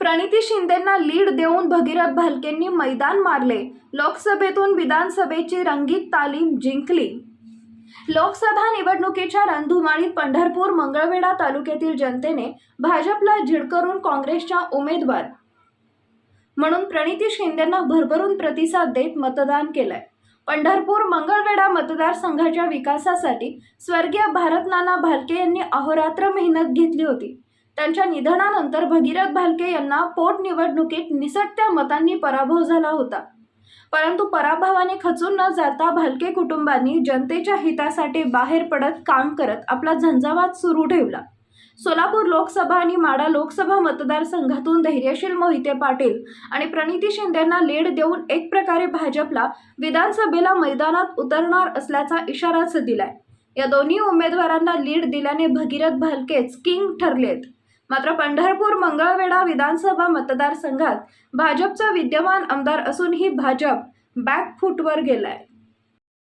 Praniti शिंदेंना lead देऊन भगीरथ भालकेंनी मैदान मारले. लोकसभेतून विधानसभेची रंगीत तालीम जिंकली. लोकसभा निवडणुकीच्या रणधुमाळीत पंढरपूर मंगळवेढा तालुक्यातील जनतेने भाजपला झिडकरून काँग्रेसच्या उमेदवार. म्हणून प्रणिती शिंदेंना भरभरून प्रतिसाद देत मतदान केलंय. पंढरपूर मंगळवेढा मतदारसंघाच्या विकासासाठी स्वर्गीय भारतनाना भालके यांनी अहोरात्र मेहनत घेतली होती. त्यांच्या निधनानंतर भगीरथ भालके यांना पोटनिवडणुकीत निसटत्या मतांनी पराभव झाला होता. परंतु पराभवाने खचून न जाता भालके कुटुंबांनी जनतेच्या हितासाठी बाहेर पडत काम करत आपला झंझावात सुरू ठेवला. सोलापूर लोकसभा आणि माडा लोकसभा मतदारसंघातून धैर्यशील मोहिते पाटील आणि प्रणिती शिंदेंना लीड देऊन एक प्रकारे भाजपला विधानसभेला मैदानात उतरणार असल्याचा इशाराच दिलाय. या दोन्ही उमेदवारांना लीड दिल्याने भगीरथ भालकेच किंग ठरलेत. मात्र पंढरपूर मंगळवेढा विधानसभा मतदारसंघात भाजपचा विद्यमान आमदार असूनही भाजप बॅकफूटवर गेलाय.